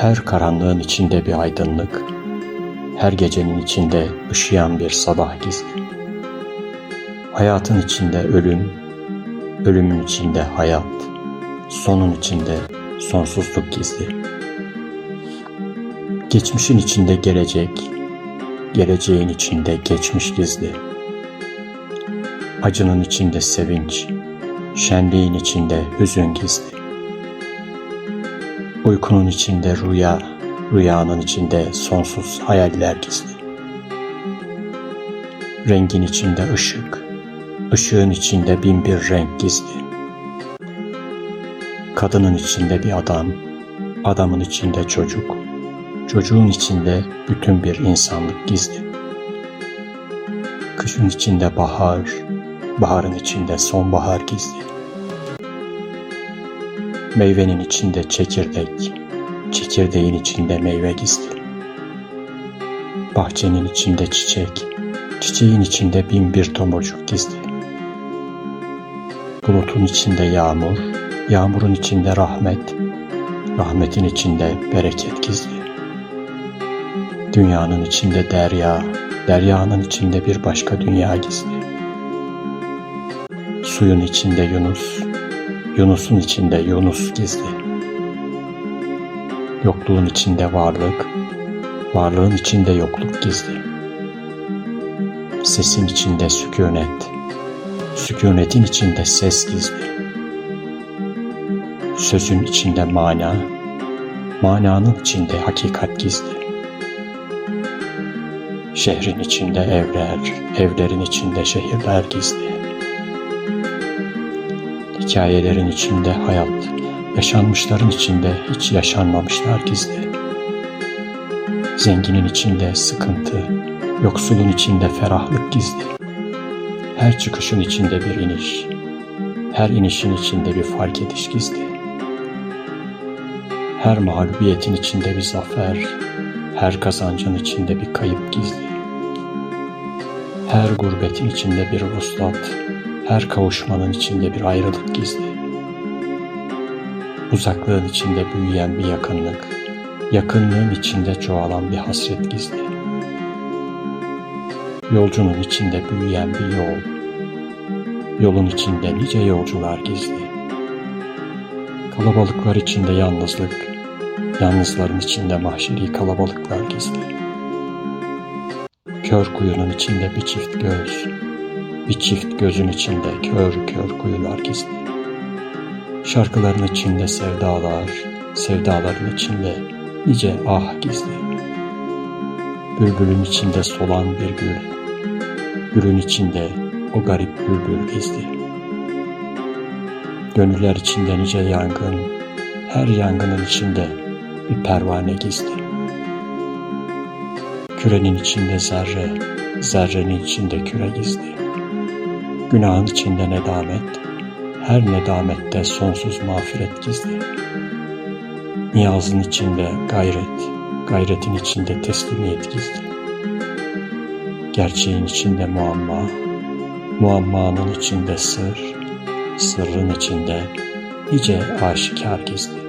Her karanlığın içinde bir aydınlık, her gecenin içinde ışıyan bir sabah gizli. Hayatın içinde ölüm, ölümün içinde hayat, sonun içinde sonsuzluk gizli. Geçmişin içinde gelecek, geleceğin içinde geçmiş gizli. Acının içinde sevinç, şenliğin içinde hüzün gizli. Uykunun içinde rüya, rüyanın içinde sonsuz hayaller gizli. Rengin içinde ışık, ışığın içinde bin bir renk gizli. Kadının içinde bir adam, adamın içinde çocuk, çocuğun içinde bütün bir insanlık gizli. Kışın içinde bahar, baharın içinde sonbahar gizli. Meyvenin içinde çekirdek, çekirdeğin içinde meyve gizli. Bahçenin içinde çiçek, çiçeğin içinde bin bir tomurcuk gizli. Bulutun içinde yağmur, yağmurun içinde rahmet, rahmetin içinde bereket gizli. Dünyanın içinde derya, deryanın içinde bir başka dünya gizli. Suyun içinde Yunus, Yunus'un içinde Yunus gizli. Yokluğun içinde varlık, varlığın içinde yokluk gizli. Sesin içinde sükunet, sükunetin içinde ses gizli. Sözün içinde mana, mananın içinde hakikat gizli. Şehrin içinde evler, evlerin içinde şehirler gizli. Hikayelerin içinde hayat, yaşanmışların içinde hiç yaşanmamışlar gizli. Zenginin içinde sıkıntı, yoksulun içinde ferahlık gizli. Her çıkışın içinde bir iniş, her inişin içinde bir fark ediş gizli. Her mağlubiyetin içinde bir zafer, her kazancın içinde bir kayıp gizli. Her gurbetin içinde bir vuslat, her kavuşmanın içinde bir ayrılık gizli. Uzaklığın içinde büyüyen bir yakınlık, yakınlığın içinde çoğalan bir hasret gizli. Yolcunun içinde büyüyen bir yol, yolun içinde nice yolcular gizli. Kalabalıklar içinde yalnızlık, yalnızların içinde mahşeri kalabalıklar gizli. Kör kuyunun içinde bir çift göz, bir çift gözün içinde kör kör kuyular gizli. Şarkıların içinde sevdalar, sevdaların içinde nice ah gizli. Bülbülün içinde solan bir gül, gülün içinde o garip bülbül gizli. Gönüller içinde nice yangın, her yangının içinde bir pervane gizli. Kürenin içinde zerre, zerrenin içinde küre gizli. Günahın içinde nedamet, her nedamette sonsuz mağfiret gizli. Niyazın içinde gayret, gayretin içinde teslimiyet gizli. Gerçeğin içinde muamma, muammanın içinde sır, sırrın içinde nice aşikar gizli.